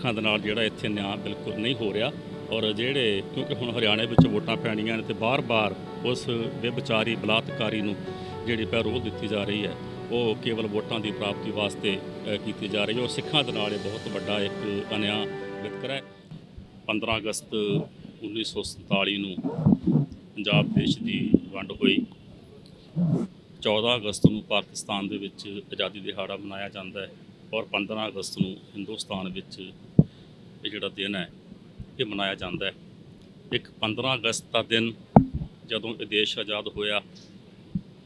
ਸਿੱਖਾਂ ਦੇ ਨਾਲ ਜਿਹੜਾ ਇੱਥੇ ਨਿਆਂ ਬਿਲਕੁਲ ਨਹੀਂ ਹੋ ਰਿਹਾ। ਔਰ ਜਿਹੜੇ ਕਿਉਂਕਿ ਹੁਣ ਹਰਿਆਣੇ ਵਿੱਚ ਵੋਟਾਂ ਪੈਣੀਆਂ ਨੇ ਤੇ ਬਾਰ-ਬਾਰ ਉਸ ਬੇਵਿਚਾਰੀ ਬਲਾਤਕਾਰੀ ਨੂੰ ਜਿਹੜੀ ਪੈਰੋਲ ਦਿੱਤੀ ਜਾ ਰਹੀ ਹੈ, ਉਹ ਕੇਵਲ ਵੋਟਾਂ ਦੀ ਪ੍ਰਾਪਤੀ ਵਾਸਤੇ ਕੀਤੀ ਜਾ ਰਹੀ ਹੈ। ਔਰ ਸਿੱਖਾਂ ਦੇ ਨਾਲ ਇਹ ਬਹੁਤ ਵੱਡਾ ਇੱਕ ਅਨਿਆਂ ਵਿਤਕਰਾ ਹੈ। 15 ਅਗਸਤ 1947 ਨੂੰ ਪੰਜਾਬ ਦੇਸ਼ ਦੀ ਵੰਡ ਹੋਈ। 14 ਅਗਸਤ ਨੂੰ ਪਾਕਿਸਤਾਨ ਦੇ ਵਿੱਚ ਆਜ਼ਾਦੀ ਦਿਹਾੜਾ ਮਨਾਇਆ ਜਾਂਦਾ ਹੈ। ਔਰ 15 ਅਗਸਤ ਨੂੰ ਹਿੰਦੁਸਤਾਨ ਵਿੱਚ ਇਹ ਜਿਹੜਾ ਦਿਨ ਹੈ, ਇਹ ਮਨਾਇਆ ਜਾਂਦਾ ਹੈ। ਇੱਕ 15 ਅਗਸਤ ਦਾ ਦਿਨ ਜਦੋਂ ਇਹ ਦੇਸ਼ ਆਜ਼ਾਦ ਹੋਇਆ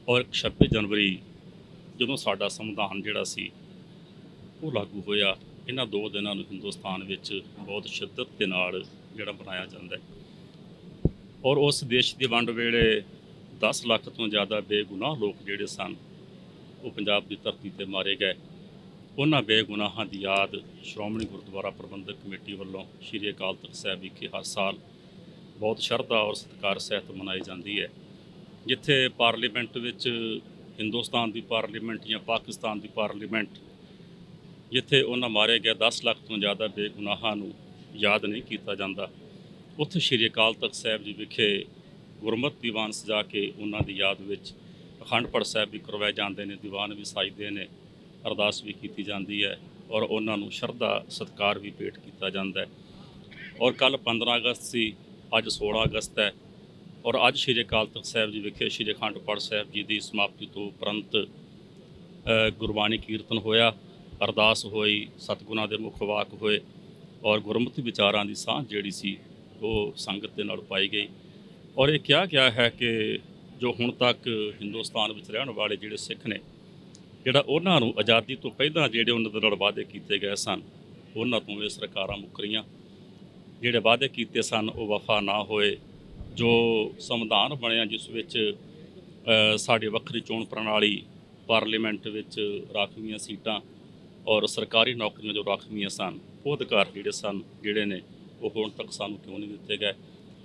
ਔਰ ਇੱਕ 26 ਜਨਵਰੀ ਜਦੋਂ ਸਾਡਾ ਸੰਵਿਧਾਨ ਜਿਹੜਾ ਸੀ, ਉਹ ਲਾਗੂ ਹੋਇਆ, ਇਹਨਾਂ ਦੋ ਦਿਨਾਂ ਨੂੰ ਹਿੰਦੁਸਤਾਨ ਵਿੱਚ ਬਹੁਤ ਸ਼ਿੱਦਤ ਦੇ ਨਾਲ ਜਿਹੜਾ ਮਨਾਇਆ ਜਾਂਦਾ ਹੈ। ਔਰ ਉਸ ਦੇਸ਼ ਦੀ ਵੰਡ ਵੇਲੇ 10 ਲੱਖ ਤੋਂ ਜ਼ਿਆਦਾ ਬੇਗੁਨਾਹ ਲੋਕ ਜਿਹੜੇ ਸਨ, ਉਹ ਪੰਜਾਬ ਦੀ ਧਰਤੀ ਤੇ ਮਾਰੇ ਗਏ। ਉਹਨਾਂ ਬੇਗੁਨਾਹਾਂ ਦੀ ਯਾਦ ਸ਼੍ਰੋਮਣੀ ਗੁਰਦੁਆਰਾ ਪ੍ਰਬੰਧਕ ਕਮੇਟੀ ਵੱਲੋਂ ਸ਼੍ਰੀ ਅਕਾਲ ਤਖਤ ਸਾਹਿਬ ਵਿਖੇ ਹਰ ਸਾਲ ਬਹੁਤ ਸ਼ਰਧਾ ਔਰ ਸਤਿਕਾਰ ਸਹਿਤ ਮਨਾਈ ਜਾਂਦੀ ਹੈ, ਜਿੱਥੇ ਪਾਰਲੀਮੈਂਟ ਵਿੱਚ ਹਿੰਦੁਸਤਾਨ ਦੀ ਪਾਰਲੀਮੈਂਟ ਜਾਂ ਪਾਕਿਸਤਾਨ ਦੀ ਪਾਰਲੀਮੈਂਟ, ਜਿੱਥੇ ਉਹਨਾਂ ਮਾਰੇ ਗਏ 10 ਲੱਖ ਤੋਂ ਜ਼ਿਆਦਾ ਬੇਗੁਨਾਹਾਂ ਨੂੰ ਯਾਦ ਨਹੀਂ ਕੀਤਾ ਜਾਂਦਾ, ਉੱਥੇ ਸ਼੍ਰੀ ਅਕਾਲ ਤਖਤ ਸਾਹਿਬ ਜੀ ਵਿਖੇ ਗੁਰਮਤਿ ਦੀਵਾਨ ਸਜਾ ਕੇ ਉਹਨਾਂ ਦੀ ਯਾਦ ਵਿੱਚ ਅਖੰਡ ਪਾਠ ਸਾਹਿਬ ਵੀ ਕਰਵਾਏ ਜਾਂਦੇ ਨੇ, ਦੀਵਾਨ ਵੀ ਸਾਜਦੇ ਨੇ ਅਰਦਾਸ ਵੀ ਕੀਤੀ ਜਾਂਦੀ ਹੈ ਔਰ ਉਹਨਾਂ ਨੂੰ ਸ਼ਰਧਾ ਸਤਿਕਾਰ ਵੀ ਭੇਟ ਕੀਤਾ ਜਾਂਦਾ ਹੈ। ਔਰ ਕੱਲ 15 ਅਗਸਤ ਸੀ, ਅੱਜ 16 ਅਗਸਤ ਹੈ ਔਰ ਅੱਜ ਸ਼੍ਰੀ ਅਕਾਲ ਤਖਤ ਸਾਹਿਬ ਜੀ ਵਿਖੇ ਸ਼੍ਰੀ ਅਖੰਡ ਪਾਠ ਸਾਹਿਬ ਜੀ ਦੀ ਸਮਾਪਤੀ ਤੋਂ ਉਪਰੰਤ ਗੁਰਬਾਣੀ ਕੀਰਤਨ ਹੋਇਆ, ਅਰਦਾਸ ਹੋਈ, ਸਤਿਗੁਰਾਂ ਦੇ ਮੁਖ ਵਾਕ ਹੋਏ ਔਰ ਗੁਰਮਤਿ ਵਿਚਾਰਾਂ ਦੀ ਸਾਂਝ ਜਿਹੜੀ ਸੀ ਉਹ ਸੰਗਤ ਦੇ ਨਾਲ ਪਾਈ ਗਈ ਔਰ ਇਹ ਕਿਹਾ ਗਿਆ ਹੈ ਕਿ ਜੋ ਹੁਣ ਤੱਕ ਹਿੰਦੁਸਤਾਨ ਵਿੱਚ ਰਹਿਣ ਵਾਲੇ ਜਿਹੜੇ ਸਿੱਖ ਨੇ ਜਿਹੜਾ ਉਹਨਾਂ ਨੂੰ ਆਜ਼ਾਦੀ ਤੋਂ ਪਹਿਲਾਂ ਜਿਹੜੇ ਉਹਨਾਂ ਦੇ ਨਾਲ ਵਾਅਦੇ ਕੀਤੇ ਗਏ ਸਨ ਉਹਨਾਂ ਤੋਂ ਇਹ ਸਰਕਾਰਾਂ ਮੁੱਕਰੀਆਂ ਜਿਹੜੇ ਵਾਅਦੇ ਕੀਤੇ ਸਨ ਉਹ ਵਫਾ ਨਾ ਹੋਏ। ਜੋ ਸੰਵਿਧਾਨ ਬਣਿਆ ਜਿਸ ਵਿੱਚ ਅ, ਸਾਡੀ ਵੱਖਰੀ ਚੋਣ ਪ੍ਰਣਾਲੀ ਪਾਰਲੀਮੈਂਟ ਵਿੱਚ ਰਾਖਵੀਆਂ ਸੀਟਾਂ ਔਰ ਸਰਕਾਰੀ ਨੌਕਰੀਆਂ ਜੋ ਰਾਖਵੀਆਂ ਸਨ ਉਹ ਅਧਿਕਾਰ ਜਿਹੜੇ ਸਨ ਜਿਹੜੇ ਨੇ ਉਹ ਹੁਣ ਤੱਕ ਸਾਨੂੰ ਕਿਉਂ ਨਹੀਂ ਦਿੱਤੇ ਗਏ?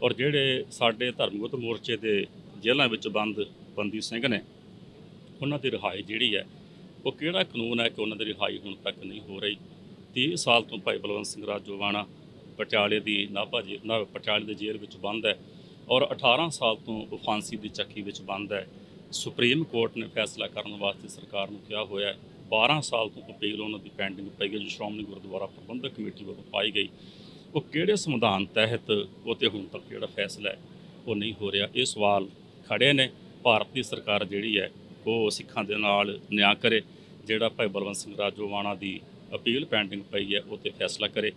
ਔਰ ਜਿਹੜੇ ਸਾਡੇ ਧਰਮਗਤ ਮੋਰਚੇ ਦੇ ਜੇਲ੍ਹਾਂ ਵਿੱਚ ਬੰਦ ਬੰਦੀ ਸਿੰਘ ਨੇ ਉਹਨਾਂ ਦੀ ਰਿਹਾਈ ਜਿਹੜੀ ਹੈ ਉਹ ਕਿਹੜਾ ਕਾਨੂੰਨ ਹੈ ਕਿ ਉਹਨਾਂ ਦੀ ਰਿਹਾਈ ਹੁਣ ਤੱਕ ਨਹੀਂ ਹੋ ਰਹੀ? 30 ਸਾਲ ਤੋਂ ਭਾਈ ਬਲਵੰਤ ਸਿੰਘ ਰਾਜੋਵਾਣਾ ਪਟਿਆਲੇ ਦੀ ਨਾਭਾ ਜੀ ਨਾ ਪਟਿਆਲੇ ਦੇ ਜੇਲ੍ਹ ਵਿੱਚ ਬੰਦ ਹੈ ਔਰ 18 ਸਾਲ ਤੋਂ ਉਹ ਫਾਂਸੀ ਦੀ ਚੱਕੀ ਵਿੱਚ ਬੰਦ ਹੈ। ਸੁਪਰੀਮ ਕੋਰਟ ਨੇ ਫੈਸਲਾ ਕਰਨ ਵਾਸਤੇ ਸਰਕਾਰ ਨੂੰ ਕਿਹਾ ਹੋਇਆ ਹੈ 12 ਸਾਲ ਤੋਂ ਅਪੀਲ ਉਹਨਾਂ ਦੀ ਪੈਂਡਿੰਗ ਪਈ ਹੈ, ਜੋ ਸ਼੍ਰੋਮਣੀ ਗੁਰਦੁਆਰਾ ਪ੍ਰਬੰਧਕ ਕਮੇਟੀ ਵੱਲੋਂ ਪਾਈ ਗਈ। ਉਹ ਕਿਹੜੇ ਸੰਵਿਧਾਨ ਤਹਿਤ ਉਹ 'ਤੇ ਹੁਣ ਤੱਕ ਜਿਹੜਾ ਫੈਸਲਾ ਹੈ, ਉਹ ਨਹੀਂ ਹੋ ਰਿਹਾ। ਇਹ ਸਵਾਲ ਖੜੇ ਨੇ। ਭਾਰਤ ਦੀ ਸਰਕਾਰ ਜਿਹੜੀ ਹੈ ਉਹ ਸਿੱਖਾਂ ਦੇ ਨਾਲ ਨਿਆਂ ਕਰੇ ਜਿਹੜਾ ਭਾਈ ਬਲਵੰਤ ਸਿੰਘ ਰਾਜੋਵਾਣਾ ਦੀ ਅਪੀਲ ਪੈਂਡਿੰਗ ਪਈ ਹੈ ਉਹ 'ਤੇ ਫੈਸਲਾ ਕਰੇ।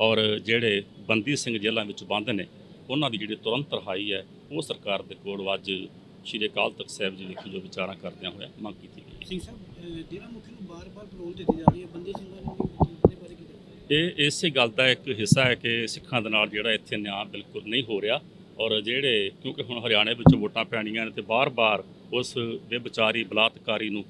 ਔਰ ਜਿਹੜੇ ਬੰਦੀ ਸਿੰਘ ਜੇਲ੍ਹਾਂ ਵਿੱਚ ਬੰਦ ਨੇ ਉਹਨਾਂ ਦੀ ਜਿਹੜੀ ਤੁਰੰਤ ਰਹਾਈ ਹੈ ਉਹ ਸਰਕਾਰ ਦੇ ਕੋਲ ਅੱਜ ਸ਼੍ਰੀ ਅਕਾਲ ਤਖਤ ਸਾਹਿਬ ਜੀ ਵਿਖੇ ਜੋ ਵਿਚਾਰਾਂ ਕਰਦਿਆਂ ਹੋਇਆ ਮੰਗ ਕੀਤੀ ਗਈ ਹੈ। ਸਿੰਘ ਸਾਹਿਬ ਅਹ ਡੇਰਾ ਮੁਖੀ ਨੂੰ ਬਾਰ-ਬਾਰ ਪਰੋਲ ਦਿੱਤੀ ਜਾ ਰਹੀ ਹੈ ਬੰਦੇ ਸਿੰਘਾਂ ਨੂੰ ਵੀ ਇਹਦੇ ਬਾਰੇ ਕੀ ਕਹੋਗੇ? ਇਹ ਇਸੇ ਗੱਲ ਦਾ ਇੱਕ ਹਿੱਸਾ ਹੈ ਕਿ ਸਿੱਖਾਂ ਦੇ ਨਾਲ ਜਿਹੜਾ ਇੱਥੇ ਨਿਆਂ ਬਿਲਕੁਲ ਨਹੀਂ ਹੋ ਰਿਹਾ। ਔਰ ਜਿਹੜੇ, ਕਿਉਂਕਿ ਹੁਣ ਹਰਿਆਣੇ ਵਿੱਚ ਵੋਟਾਂ ਪੈਣੀਆਂ ਨੇ ਤੇ ਬਾਰ-ਬਾਰ ਉਸ ਬੇਵਿਚਾਰੀ ਬਲਾਤਕਾਰੀ ਨੂੰ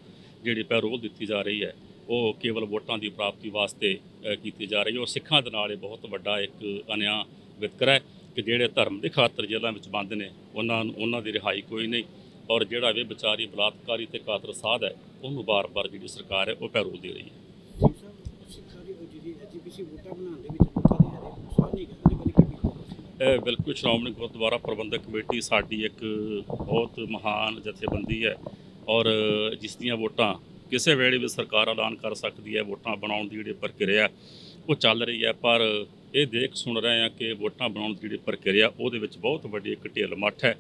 ਜਿਹੜੀ ਪੈਰੋਲ ਦਿੱਤੀ ਜਾ ਰਹੀ ਹੈ, ਉਹ ਕੇਵਲ ਵੋਟਾਂ ਦੀ ਪ੍ਰਾਪਤੀ ਵਾਸਤੇ ਕੀਤੀ ਜਾ ਰਹੀ ਹੈ। ਔਰ ਸਿੱਖਾਂ ਦੇ ਨਾਲ ਇਹ ਬਹੁਤ ਵੱਡਾ ਇੱਕ ਅਨਿਆਂ ਵਿਤਕਰਾ ਹੈ ਕਿ ਜਿਹੜੇ ਧਰਮ ਦੇ ਖਾਤਰ ਜੇਲ੍ਹਾਂ ਵਿੱਚ ਬੰਦ ਨੇ, ਉਹਨਾਂ ਨੂੰ, ਉਹਨਾਂ ਦੀ ਰਿਹਾਈ ਕੋਈ ਨਹੀਂ। ਔਰ ਜਿਹੜਾ ਵੀ ਵਿਚਾਰੀ ਬਲਾਤਕਾਰੀ ਤੇ ਕਾਤਲ ਸਾਧ ਹੈ, ਉਹਨੂੰ ਬਾਰ-ਬਾਰ ਜਿਹੜੀ ਸਰਕਾਰ ਹੈ, ਉਹ ਪੈਰੋਲ ਦੇ ਰਹੀ ਹੈ ਸਿੰਘ ਸਾਹਿਬ ਸਿੱਖਾਂ ਦੀ ਜਿਹੜੀ ਐਜੀਪੀਸੀ ਵੋਟਾਂ ਬਣਾਉਣ ਦੇ ਵਿੱਚ ਲੋਕਾਂ ਦੇ ਹਰੇ ਨੁਕਸਾਨ ਨਹੀਂ ਕਰਦੇ ਬਾਰੇ ਕੀ ਕਹੋਗੇ? ਇਹ ਬਿਲਕੁਲ ਸ਼੍ਰੋਮਣੀ ਗੁਰਦੁਆਰਾ ਪ੍ਰਬੰਧਕ ਕਮੇਟੀ ਸਾਡੀ ਇੱਕ ਬਹੁਤ ਮਹਾਨ ਜਥੇਬੰਦੀ ਹੈ ਔਰ ਜਿਸ ਦੀਆਂ ਵੋਟਾਂ ਕਿਸੇ ਵੇਲੇ ਵੀ ਸਰਕਾਰ ਐਲਾਨ ਕਰ ਸਕਦੀ ਹੈ, ਵੋਟਾਂ ਬਣਾਉਣ ਦੀ ਜਿਹੜੀ ਪ੍ਰਕਿਰਿਆ ਉਹ ਚੱਲ ਰਹੀ ਹੈ, ਪਰ ਇਹ ਦੇਖ ਸੁਣ ਰਹੇ ਹਾਂ ਕਿ ਵੋਟਾਂ ਬਣਾਉਣ ਦੀ ਜਿਹੜੀ ਪ੍ਰਕਿਰਿਆ ਉਹਦੇ ਵਿੱਚ ਬਹੁਤ ਵੱਡੀ ਇੱਕ ਢਿੱਲ ਮੱਠ ਹੈ।